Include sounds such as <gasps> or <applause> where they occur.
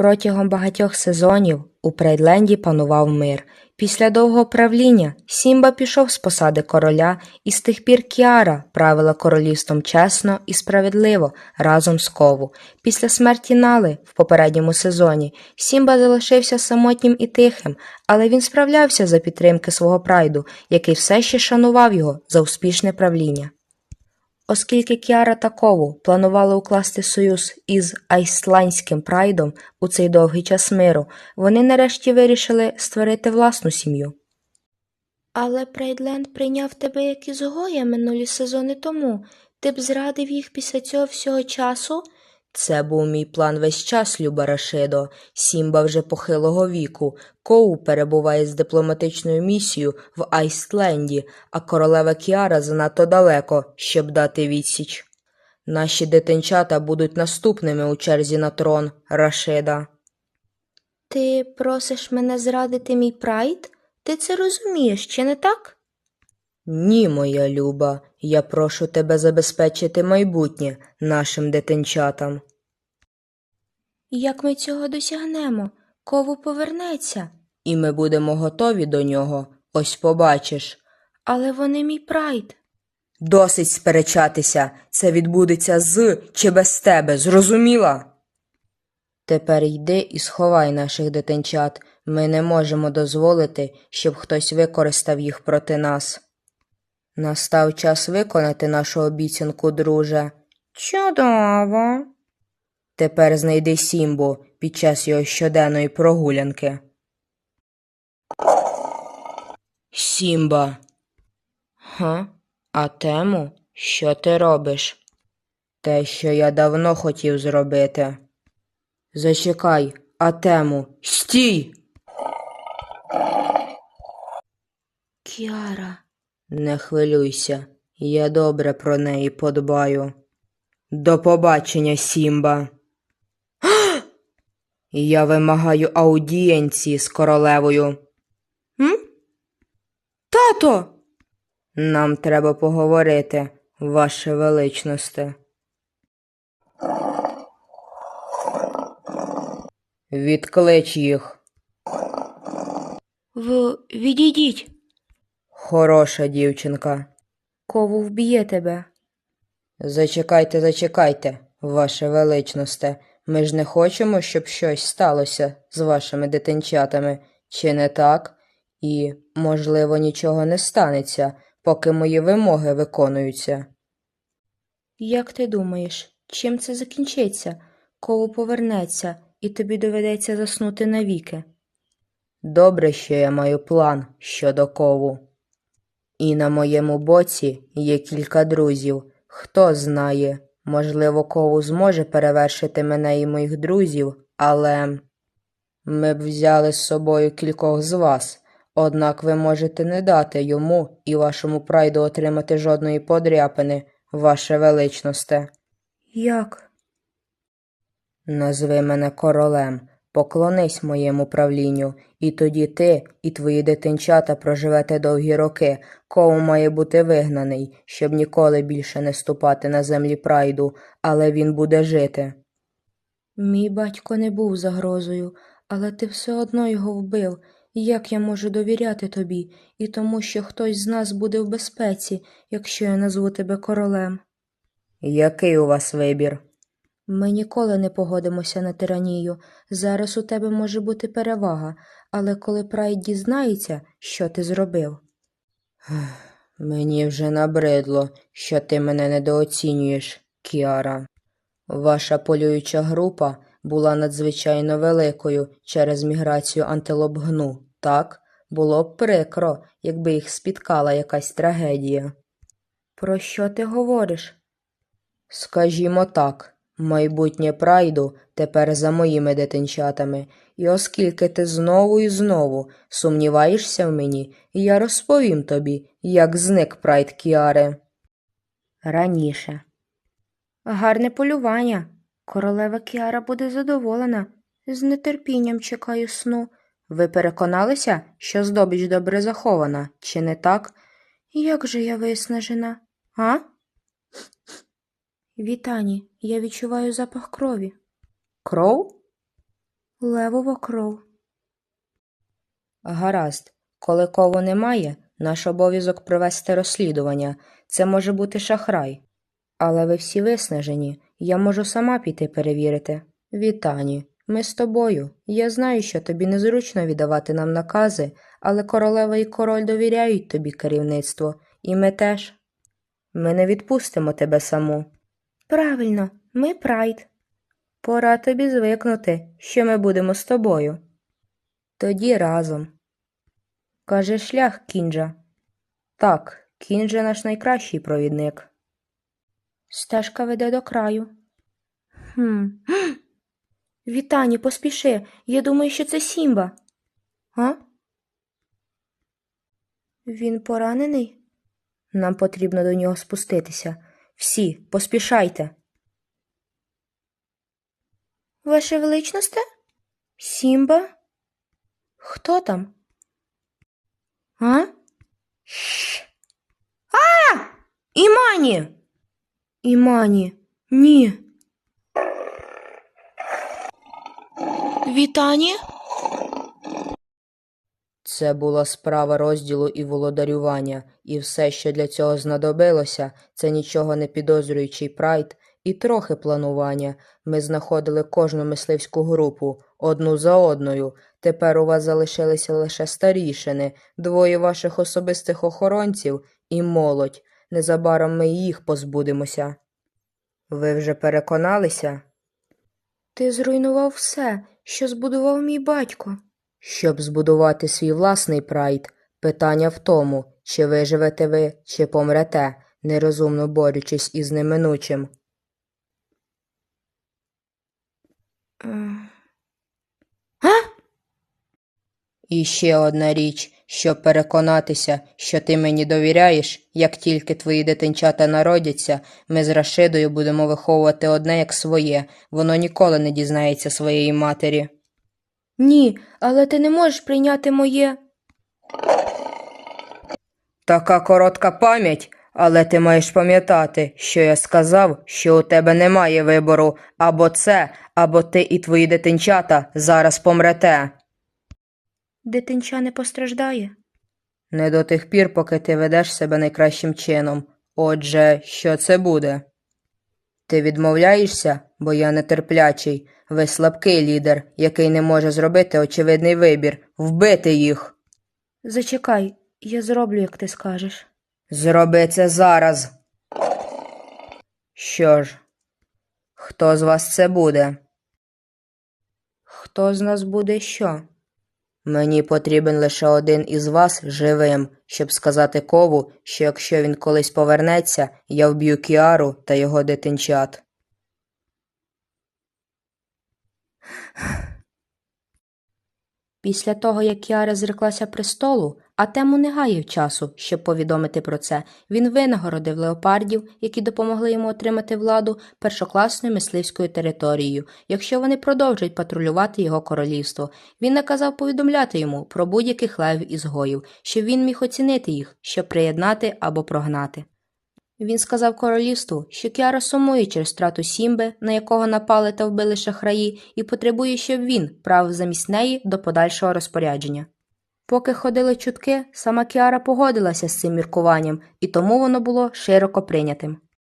Протягом багатьох сезонів у Прейдленді панував мир. Після довгого правління Сімба пішов з посади короля, і з тих пір Кіара правила королівством чесно і справедливо разом з Кову. Після смерті Нали в попередньому сезоні Сімба залишився самотнім і тихим, але він справлявся за підтримки свого прайду, який все ще шанував його за успішне правління. Оскільки Кіара та Кову планували укласти союз із айсландським прайдом у цей довгий час миру, вони нарешті вирішили створити власну сім'ю. Але Прайдленд прийняв тебе як ізгоя минулі сезони тому. Ти б зрадив їх після цього всього часу? Це був мій план весь час, Люба Рашидо. Сімба вже похилого віку. Коу перебуває з дипломатичною місією в Айстленді, а королева Кіара занадто далеко, щоб дати відсіч. Наші дитинчата будуть наступними у черзі на трон, Рашида. Ти просиш мене зрадити мій прайд? Ти це розумієш, чи не так? Ні, моя люба, я прошу тебе забезпечити майбутнє нашим дитинчатам. Як ми цього досягнемо? Кову повернеться. І ми будемо готові до нього, ось побачиш. Але вони мій прайд. Досить сперечатися. Це відбудеться з чи без тебе, зрозуміла? Тепер йди і сховай наших дитинчат. Ми не можемо дозволити, щоб хтось використав їх проти нас. Настав час виконати нашу обіцянку, друже. Чудово. Тепер знайди Сімбу під час його щоденної прогулянки. Сімба. Га? А тему? Що ти робиш? Те, що я давно хотів зробити. Зачекай, а тему. Стій! Кіара. Не хвилюйся, я добре про неї подбаю. До побачення, Сімба. <gasps> Я вимагаю аудієнції з королевою. М? Тато. Нам треба поговорити, ваше величносте. Відклич їх. В... Відійдіть. Хороша дівчинка. Кову вб'є тебе. Зачекайте, зачекайте, ваше величносте. Ми ж не хочемо, щоб щось сталося з вашими дитинчатами, чи не так? І, можливо, нічого не станеться, поки мої вимоги виконуються. Як ти думаєш, чим це закінчиться? Кову повернеться, і тобі доведеться заснути навіки. Добре, що я маю план щодо кову. І на моєму боці є кілька друзів. Хто знає, можливо, кову зможе перевершити мене і моїх друзів, але ми б взяли з собою кількох з вас, однак ви можете не дати йому і вашому прайду отримати жодної подряпини, ваше величносте. Як? Назви мене королем, поклонись моєму правлінню, і тоді ти і твої дитинчата проживете довгі роки, кому має бути вигнаний, щоб ніколи більше не ступати на землі прайду, але він буде жити. Мій батько не був загрозою, але ти все одно його вбив. Як я можу довіряти тобі і тому, що хтось з нас буде в безпеці, якщо я назву тебе королем? Який у вас вибір? Ми ніколи не погодимося на тиранію. Зараз у тебе може бути перевага, але коли Прайд дізнається, що ти зробив. Мені вже набридло, що ти мене недооцінюєш, Кіара. Ваша полююча група була надзвичайно великою через міграцію антилоп гну, так? Було б прикро, якби їх спіткала якась трагедія. Про що ти говориш? Скажімо так, майбутнє прайду тепер за моїми дитинчатами, і оскільки ти знову і знову сумніваєшся в мені, я розповім тобі, як зник прайд Кіари. Раніше. Гарне полювання. Королева Кіара буде задоволена. З нетерпінням чекаю сну. Ви переконалися, що здобич добре захована, чи не так? Як же я виснажена, а? Вітані, я відчуваю запах крові. Кров? Левова кров. Гаразд. Коли кову немає, наш обов'язок провести розслідування. Це може бути шахрай. Але ви всі виснажені. Я можу сама піти перевірити. Вітані, ми з тобою. Я знаю, що тобі незручно віддавати нам накази, але королева і король довіряють тобі керівництво, і ми теж. Ми не відпустимо тебе саму. Правильно, ми прайд. Пора тобі звикнути, що ми будемо з тобою. Тоді разом. Каже шлях кінджа. Так, кінджа наш найкращий провідник. Стежка веде до краю. Хм. <gasps> Вітані, поспіши. Я думаю, що це Сімба. А? Він поранений? Нам потрібно до нього спуститися. Всі, поспішайте. Ваше величносте? Сімба? Хто там? А? Шш. А! Імані! Імані, ні. Вітані? Це була справа розділу і володарювання, і все, що для цього знадобилося, це нічого не підозрюючий прайд і трохи планування. Ми знаходили кожну мисливську групу, одну за одною. Тепер у вас залишилися лише старішини, двоє ваших особистих охоронців і молодь. Незабаром ми їх позбудемося. Ви вже переконалися? Ти зруйнував все, що збудував мій батько. Щоб збудувати свій власний прайд, питання в тому, чи виживете ви, чи помрете, нерозумно борючись із неминучим. А? І ще одна річ, щоб переконатися, що ти мені довіряєш, як тільки твої дитинчата народяться, ми з Рашидою будемо виховувати одне як своє, воно ніколи не дізнається своєї матері. Ні, але ти не можеш прийняти моє. Така коротка пам'ять, але ти маєш пам'ятати, що я сказав, що у тебе немає вибору або це, або ти і твої дитинчата зараз помрете. Дитинча не постраждає. Не до тих пір, поки ти ведеш себе найкращим чином. Отже, що це буде? Ти відмовляєшся, бо я нетерплячий. Ви слабкий лідер, який не може зробити очевидний вибір вбити їх. Зачекай, я зроблю, як ти скажеш. Зроби це зараз. Що ж, хто з вас це буде? Хто з нас буде що? Мені потрібен лише один із вас живим, щоб сказати кову, що якщо він колись повернеться, я вб'ю Кіару та його дитинчат. Після того, як Кіара зреклася престолу, Атему не гаяв часу, щоб повідомити про це. Він винагородив леопардів, які допомогли йому отримати владу першокласною мисливською територією, якщо вони продовжать патрулювати його королівство. Він наказав повідомляти йому про будь-яких левів ізгоїв, щоб він міг оцінити їх, щоб приєднати або прогнати. Він сказав королівству, що Кіара сумує через страту Сімби, на якого напали та вбили шахраї, і потребує, щоб він правив замість неї до подальшого розпорядження. Поки ходили чутки, сама Кіара погодилася з цим міркуванням, і тому воно було широко прийнятим.